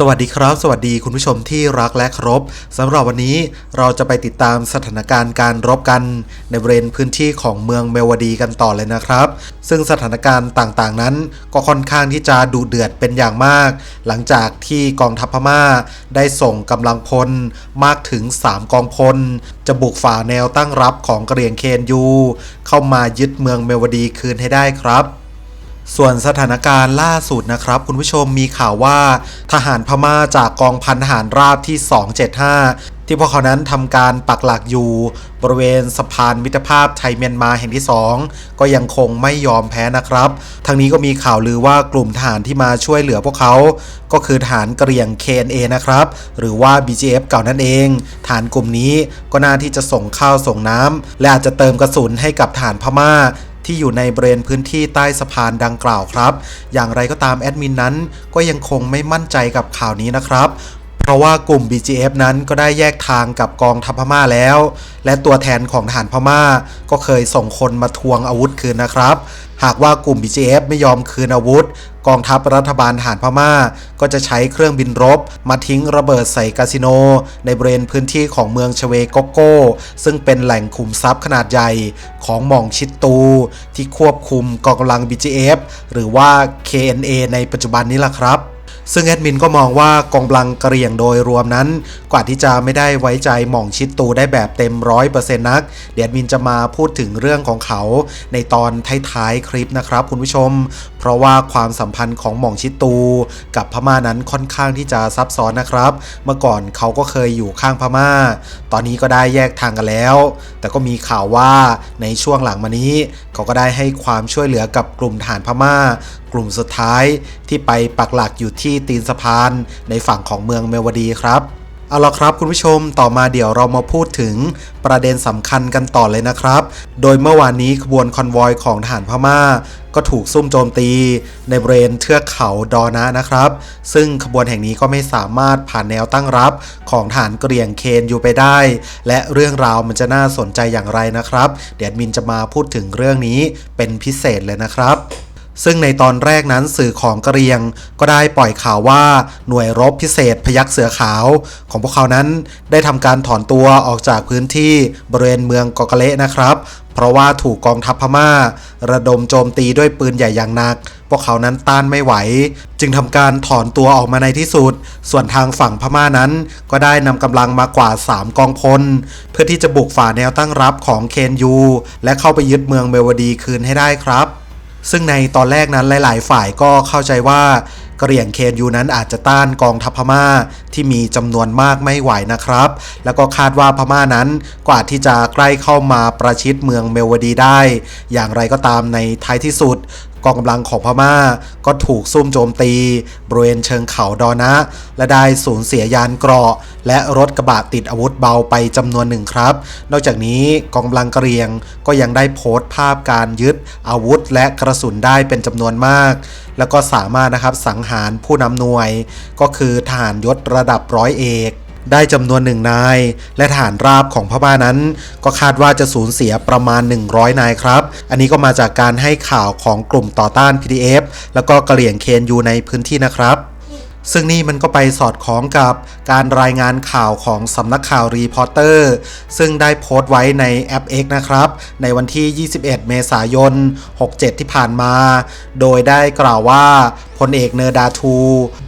สวัสดีครับ สวัสดีคุณผู้ชมที่รักและเคารพสำหรับวันนี้เราจะไปติดตามสถานการณ์การรบกัน ในบริเวณพื้นที่ของเมืองเมวดีกันต่อเลยนะครับ ซึ่งสถานการณ์ต่างๆนั้น ก็ค่อนข้างที่จะดุเดือดเป็นอย่างมาก หลังจากที่กองทัพพม่า ได้ส่งกำลังพลมากถึง 3 กองพล จะบุกฝ่าแนวตั้งรับของกระเหรี่ยงเคนยู เข้ามายึดเมืองเมวดีคืนให้ได้ครับ ส่วนสถานการณ์ล่าสุดนะครับ คุณผู้ชมมีข่าวว่าทหารพม่าจากกองพันทหารราบที่ 275 ที่พวกเขานั้นทำการปักหลักอยู่ บริเวณสะพานมิตรภาพไทยเมียนมาแห่งที่ 2 ก็ยังคงไม่ยอมแพ้นะครับ ทั้งนี้ก็มีข่าวลือว่ากลุ่มทหารที่มาช่วยเหลือพวกเขา ก็คือทหารเหรี่ยง KNA นะครับ หรือว่า BGF เก่านั่นเองฐานกลุ่มนี้ก็น่าที่จะส่งข้าวส่งน้ำและอาจจะเติมกระสุนให้กับทหารพม่า ที่อยู่ในบริเวณพื้นที่ใต้สะพานดังกล่าวครับ อย่างไรก็ตามแอดมินนั้นก็ยังคงไม่มั่นใจกับข่าวนี้นะครับ เพราะว่ากลุ่ม BGF นั้นก็ได้แยกทางกับกองทัพพม่าแล้ว และตัวแทนของทหารพม่า ก็เคยส่งคนมาทวงอาวุธคืนนะครับ หากว่ากลุ่ม BGF ไม่ยอมคืนอาวุธ กองทัพรัฐบาลทหารพม่า ก็จะใช้เครื่องบินรบ มาทิ้งระเบิดใส่คาสิโน ในบริเวณพื้นที่ของเมืองชเวโกโก้ ซึ่งเป็นแหล่งคุมทรัพย์ขนาดใหญ่ของหม่องชิดตู ที่ควบคุมกองกำลัง BGF หรือว่า KNA ในปัจจุบันนี้ล่ะครับ ซึ่งแอดมินก็มองว่ากองกำลังกระเรี่ยงโดยรวมนั้นกว่าที่จะไม่ได้ไว้ใจหม่องชิดตูได้แบบเต็มร้อยเปอร์เซ็นต์นัก เดี๋ยวแอดมินจะมาพูดถึงเรื่องของเขาในตอนท้ายๆคลิปนะครับคุณผู้ชม เพราะว่าความสัมพันธ์ของหม่องชิดตู กับพม่านั้นค่อนข้างที่จะซับซ้อนนะครับ เมื่อก่อนเขาก็เคยอยู่ข้างพม่า ตอนนี้ก็ได้แยกทางกันแล้ว แต่ก็มีข่าวว่าในช่วงหลังมานี้ เขาก็ได้ให้ความช่วยเหลือกับกลุ่มทหารพม่า ลุ่มสุดท้ายที่ไปปักหลักอยู่ที่ตีนสะพานในฝั่งของเมืองเมวดีครับเอาละครับคุณผู้ชมต่อมาเดี๋ยวเรามาพูดถึงประเด็นสำคัญกันต่อเลยนะครับ โดยเมื่อวานนี้ขบวนคอนวอยของทหารพม่า ก็ถูกซุ่มโจมตี ในบริเวณเทือกเขาดอนะนะครับ ซึ่งขบวนแห่งนี้ก็ไม่สามารถผ่านแนวตั้งรับของฐานเหรี่ยงเคนอยู่ไปได้ และเรื่องราวมันจะน่าสนใจอย่างไรนะครับ เดี๋ยวแอดมินจะมาพูดถึงเรื่องนี้เป็นพิเศษเลยนะครับ ซึ่งในตอนแรกนั้นสื่อของกะเรียง ก็ได้ปล่อยข่าวว่าหน่วยรบพิเศษพยักเสือขาว ของพวกเขานั้นได้ทำการถอนตัวออกจากพื้นที่บริเวณเมืองกอกะเละนะครับ เพราะว่าถูกกองทัพพม่า ระดมโจมตีด้วยปืนใหญ่อย่างหนัก พวกเขานั้นต้านไม่ไหว จึงทำการถอนตัวออกมาในที่สุด ส่วนทางฝั่งพม่านั้น ก็ได้นำกำลังมากว่า 3 กองพล เพื่อที่จะบุกฝ่าแนวตั้งรับของเคนยู และเข้าไปยึดเมืองเมวดีคืนให้ได้ครับ ซึ่งในตอนแรกนั้นหลาย ๆ ฝ่ายก็เข้าใจว่ากระเหรี่ยงเคนยูนั้นอาจจะต้านกองทัพพม่าที่มีจำนวนมากไม่ไหวนะครับ แล้วก็คาดว่าพม่านั้นกว่าจที่จะใกล้เข้ามาประชิดเมืองเมลวดีได้ อย่างไรก็ตามในท้ายที่สุด กองกำลังของพม่าก็ถูกซุ่มโจมตีบริเวณเชิงเขาดอนะ และได้สูญเสียยานเกราะ และรถกระบะติดอาวุธเบาไปจำนวนหนึ่งครับ นอกจากนี้กองกำลังกระเรียงก็ยังได้โพสต์ภาพการยึดอาวุธและกระสุนได้เป็นจำนวนมาก แล้วก็สามารถนะครับสังหารผู้นำหน่วย ก็คือทหารยศระดับร้อยเอก ได้จำนวนหนึ่งนาย และฐานราบของพม่านั้น ก็คาดว่าจะสูญเสียประมาณ 100 นายครับ อันนี้ก็มาจากการให้ข่าวของกลุ่มต่อต้าน PDF แล้วก็กระเหลี่ยงเคนยูในพื้นที่นะครับซึ่งนี่มันก็ไปสอดคล้องกับการรายงานข่าวของสำนักข่าวรีพอร์เตอร์ซึ่งได้โพสต์ไว้ในแอป X นะครับ ในวันที่ 21 เมษายน 67 ที่ผ่านมา โดยได้กล่าวว่าพลเอกเนอร์ดาทู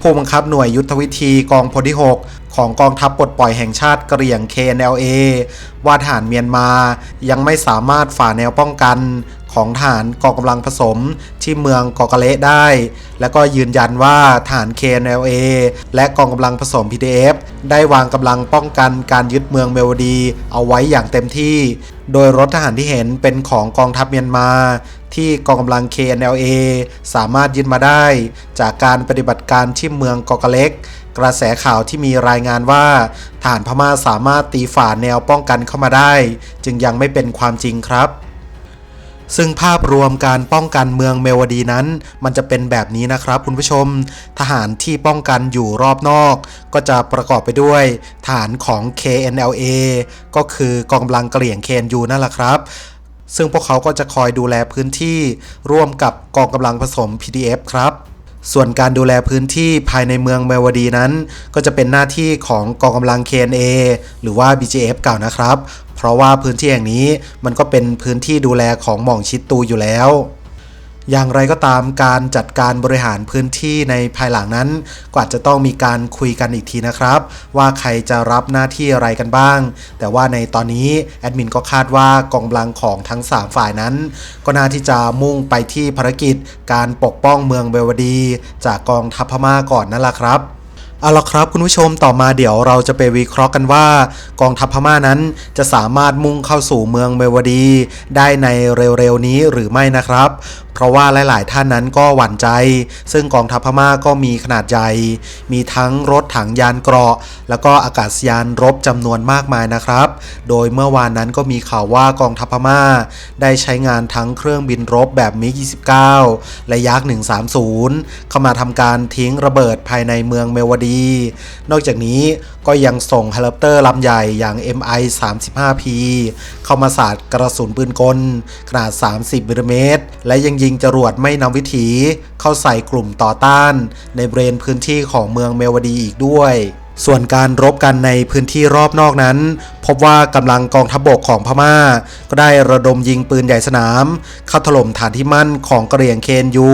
ผู้บังคับหน่วยยุทธวิธีกองพลที่ 6 ของกองทัพปลดปล่อยแห่งชาติกะเหรี่ยง KNLA ว่าทหารเมียนมายังไม่สามารถฝ่าแนวป้องกันของฐานกองกำลังผสมที่เมืองกอกะเละได้ และก็ยืนยันว่าฐาน KNLA และกองกำลังผสม PDF ได้วางกำลังป้องกันการยึดเมืองเมวดีเอาไว้อย่างเต็มที่ โดยรถทหารที่เห็นเป็นของกองทัพเมียนมา ที่กองกำลัง KNLA สามารถยึดมาได้ จากการปฏิบัติการที่เมืองกอกะเล็ก กระแสข่าวที่มีรายงานว่าฐานพม่าสามารถตีฝ่าแนวป้องกันเข้ามาได้ จึงยังไม่เป็นความจริงครับ ซึ่งภาพรวมการป้องกันเมืองเมวดีนั้น มันจะเป็นแบบนี้นะครับคุณผู้ชม ทหารที่ป้องกันอยู่รอบนอก ก็จะประกอบไปด้วยฐานของ KNLA ก็คือกองกำลังเหลี่ยง KNU นั่นแหละครับซึ่งพวกเขาก็จะคอยดูแลพื้นที่ร่วมกับกองกำลังผสม PDF ครับ ส่วนการดูแลพื้นที่ภายในเมืองเมวดีนั้น ก็จะเป็นหน้าที่ของกองกำลัง KNA หรือว่า BGF เก่านะครับ เพราะว่าพื้นที่แห่งนี้มันก็เป็นพื้นที่ดูแลของหม่องชิดตูอยู่แล้ว อย่างไรก็ตามการจัดการบริหารพื้นที่ในภายหลังนั้นก็อาจจะต้องมีการคุยกันอีกทีนะครับ ว่าใครจะรับหน้าที่อะไรกันบ้าง แต่ว่าในตอนนี้แอดมินก็คาดว่ากองกำลังของทั้ง 3 ฝ่ายนั้น ก็น่าที่จะมุ่งไปที่ภารกิจการปกป้องเมืองเบลวดี จากกองทัพพม่าก่อนนั่นแหละครับ เอาละครับคุณผู้ชมต่อมาเดี๋ยวเราจะไปวิเคราะห์กันว่า กองทัพพม่านั้นจะสามารถมุ่งเข้าสู่เมืองเมวดี ได้ในเร็วๆนี้หรือไม่นะครับ เพราะว่าหลาย ๆ ท่านนั้นก็หวั่นใจ ซึ่งกองทัพพม่าก็มีขนาดใหญ่มีทั้งรถถังยานเกราะ แล้วก็อากาศยานรบจำนวนมากมายนะครับ โดยเมื่อวานนั้นก็มีข่าวว่ากองทัพพม่า ได้ใช้งานทั้งเครื่องบินรบแบบมิก29และยักษ์130เข้ามาทำการทิ้งระเบิดภายในเมืองเมวดีนอกจากนี้ก็ยังส่งเฮลิคอปเตอร์ลำใหญ่อย่าง MI 35P เข้ามาสาดกระสุนปืนกล ขนาด 30มิลลิเมตร และยังยิงจรวดไม่นำวิถี เข้าใส่กลุ่มต่อต้าน ในบริเวณพื้นที่ของเมืองเมวดีอีกด้วย ส่วนการรบกันในพื้นที่รอบนอกนั้น พบว่ากำลังกองทัพบบกของพม่า ก็ได้ระดมยิงปืนใหญ่สนาม เข้าถล่มฐานที่มั่นของกระเหรี่ยงเคนยู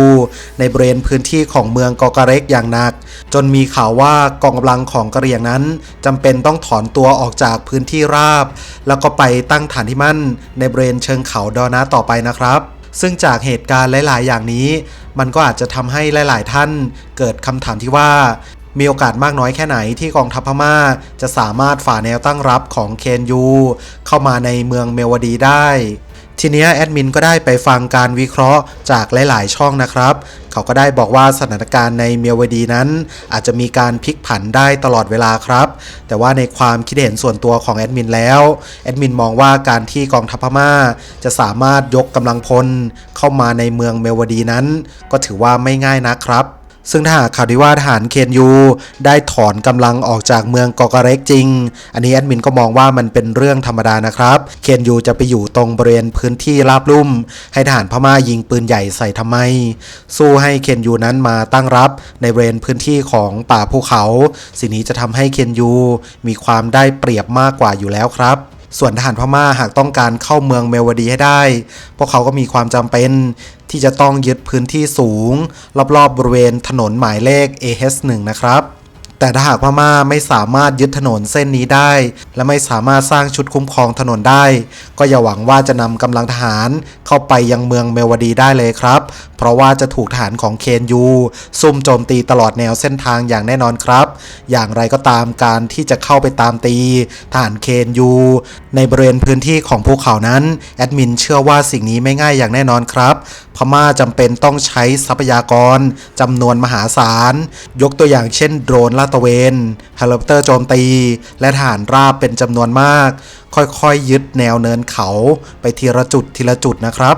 ในบริเวณพื้นที่ของเมืองกอกาเร็กอย่างหนัก จนมีข่าวว่ากองกำลังของกระเหรี่ยงนั้นจำเป็นต้องถอนตัวออกจากพื้นที่ราบ แล้วก็ไปตั้งฐานที่มั่น ในบริเวณเชิงเขาดอนาต่อไปนะครับซึ่งจากเหตุการณ์หลาย ๆ อย่างนี้ มันก็อาจจะทำให้หลาย ๆ ท่านเกิดคำถามที่ว่า มีโอกาสมากน้อยแค่ไหนที่กองทัพพม่า จะสามารถฝ่าแนวตั้งรับของเคนยูเข้ามาในเมืองเมวดีได้ทีนี้แอดมินก็ได้ไปฟังการวิเคราะห์จากหลาย ๆ ช่องนะครับ เขาก็ได้บอกว่าสถานการณ์ในเมวดีนั้น อาจจะมีการพลิกผันได้ตลอดเวลาครับ แต่ว่าในความคิดเห็นส่วนตัวของแอดมินแล้วแอดมินมองว่าการที่กองทัพพม่า จะสามารถยกกำลังพลเข้ามาในเมืองเมวดีนั้น ก็ถือว่าไม่ง่ายนะครับ ซึ่งถ้าหากข่าวที่ว่าทหารเคนยูได้ถอนกำลังออกจากเมืองกอกเร็กจริง อันนี้แอดมินก็มองว่ามันเป็นเรื่องธรรมดานะครับ เคนยูจะไปอยู่ตรงบริเวณพื้นที่ราบลุ่ม ให้ทหารพม่ายิงปืนใหญ่ใส่ทำไม สู้ให้เคนยูนั้นมาตั้งรับในบริเวณพื้นที่ของป่าภูเขา สิ่งนี้จะทำให้เคนยูมีความได้เปรียบมากกว่าอยู่แล้วครับ ส่วนทหารพม่าหากต้องการเข้าเมืองเมวดีให้ได้ พวกเขาก็มีความจำเป็นที่จะต้องยึดพื้นที่สูง รอบๆบริเวณถนนหมายเลข AH1 นะครับ แต่ถ้าหากพม่าไม่สามารถยึดถนนเส้นนี้ได้ และไม่สามารถสร้างชุดคุ้มครองถนนได้ ก็อย่าหวังว่าจะนำกำลังทหารเข้าไปยังเมืองเมวดีได้เลยครับ เพราะว่าจะถูกทหารของเคนยูซุ่มโจมตีตลอดแนวเส้นทางอย่างแน่นอนครับ อย่างไรก็ตามการที่จะเข้าไปตามตีทหารเคนยูในบริเวณพื้นที่ของภูเขานั้นแอดมินเชื่อว่าสิ่งนี้ไม่ง่ายอย่างแน่นอนครับพม่าจำเป็นต้องใช้ทรัพยากรจำนวนมหาศาลยกตัวอย่างเช่นโดรนลาดตระเวนเฮลิคอปเตอร์โจมตี และฐานราบเป็นจำนวนมาก ค่อยๆยึดแนวเนินเขาไปทีละจุดทีละจุดนะครับ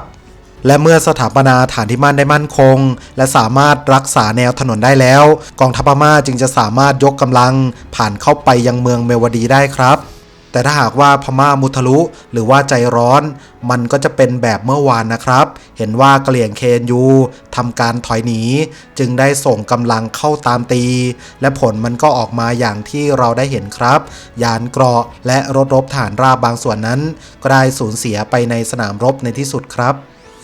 และเมื่อสถาปนาฐานที่มั่นได้มั่นคง และสามารถรักษาแนวถนนได้แล้ว กองทัพพม่าจึงจะสามารถยกกำลังผ่านเข้าไปยังเมืองเมวดีได้ครับ แต่ถ้าหากว่าพม่ามุทะลุหรือว่าใจร้อน มันก็จะเป็นแบบเมื่อวานนะครับ เห็นว่ากะเหลี่ยงเคนยูทำการถอยหนี จึงได้ส่งกำลังเข้าตามตี และผลมันก็ออกมาอย่างที่เราได้เห็นครับ ยานเกราะและรถรบฐานราบบางส่วนนั้น ก็ได้สูญเสียไปในสนามรบในที่สุดครับ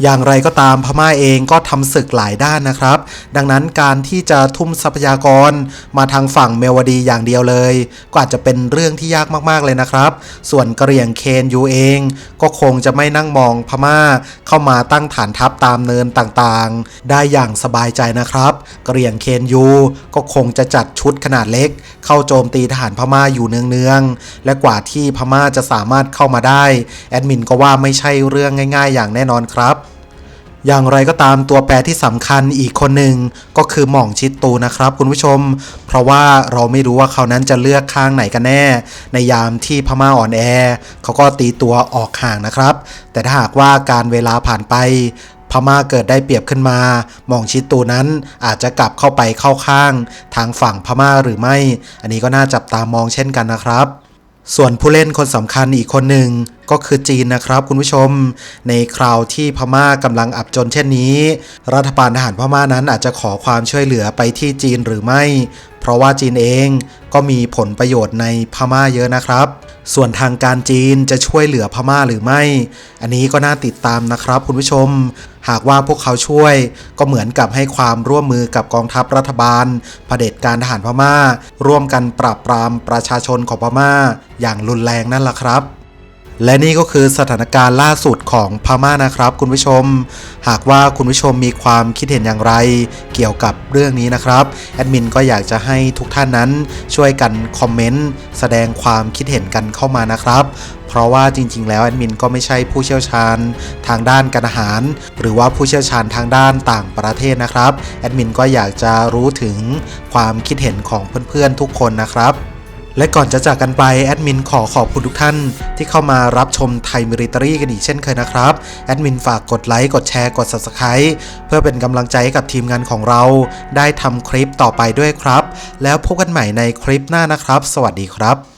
อย่างไรก็ตามพม่าเองก็ทำศึกหลายด้านนะครับ ดังนั้นการที่จะทุ่มทรัพยากรมาทางฝั่งเมวดีอย่างเดียวเลย ก็อาจจะเป็นเรื่องที่ยากมากๆเลยนะครับ ส่วนกระเหรี่ยงเคนยูเอง ก็คงจะไม่นั่งมองพม่าเข้ามาตั้งฐานทัพตามเนินต่างๆ ได้อย่างสบายใจนะครับกระเหรี่ยงเคนยูก็คงจะจัดชุดขนาดเล็ก เข้าโจมตีทหารพม่าอยู่เนืองๆและกว่าที่พม่าจะสามารถเข้ามาได้แอดมินก็ว่าไม่ใช่เรื่องง่าย ๆ อย่างแน่นอนครับ อย่างไรก็ตามตัวแปรที่สำคัญอีกคนหนึ่งก็คือหม่องชิดตูนะครับคุณผู้ชม เพราะว่าเราไม่รู้ว่าเขานั้นจะเลือกข้างไหนกันแน่ ในยามที่พม่าอ่อนแอ เขาก็ตีตัวออกห่างนะครับ แต่ถ้าหากว่าการเวลาผ่านไปพม่าเกิดได้เปรียบขึ้นมาหม่องชิดตูนั้นอาจจะกลับเข้าไปเข้าข้าง ทางฝั่งพม่าหรือไม่ อันนี้ก็น่าจับตามองเช่นกันนะครับ ส่วนผู้เล่นคนสำคัญอีกคนหนึ่งก็คือจีนนะครับคุณผู้ชม ในคราวที่พม่ากำลังอับจนเช่นนี้ รัฐบาลทหารพม่านั้นอาจจะขอความช่วยเหลือไปที่จีนหรือไม่ เพราะว่าจีนเองก็มีผลประโยชน์ในพม่าเยอะนะครับ ส่วนทางการจีนจะช่วยเหลือพม่าหรือไม่ อันนี้ก็น่าติดตามนะครับคุณผู้ชม หากว่าพวกเขาช่วย ก็เหมือนกับให้ความร่วมมือกับกองทัพรัฐบาลเผด็จการทหารพม่า ร่วมกันปราบปรามประชาชนของพม่า อย่างรุนแรงนั่นแหละครับ และนี่ก็คือสถานการณ์ล่าสุดของพม่านะครับ คุณผู้ชม หากว่าคุณผู้ชมมีความคิดเห็นอย่างไร เกี่ยวกับเรื่องนี้นะครับแอดมินก็อยากจะให้ทุกท่านนั้นช่วยกันคอมเมนต์แสดงความคิดเห็นกันเข้ามานะครับเพราะว่าจริง ๆ แล้วแอดมินก็ไม่ใช่ผู้เชี่ยวชาญทางด้านการอาหาร หรือว่าผู้เชี่ยวชาญทางด้านต่างประเทศนะครับแอดมินก็อยากจะรู้ถึงความคิดเห็นของเพื่อน ๆ ทุกคนนะครับ และก่อนจะจากกันไปแอดมินขอขอบคุณทุกท่าน ที่เข้ามารับชมไทยมิริตรีกันอีกเช่นเคยนะครับแอดมินฝากกดไลค์กดแชร์กด Subscribe เพื่อเป็นกำลังใจให้กับทีมงานของเรา ได้ทำคลิปต่อไปด้วยครับ แล้วพบกันใหม่ในคลิปหน้านะครับ สวัสดีครับ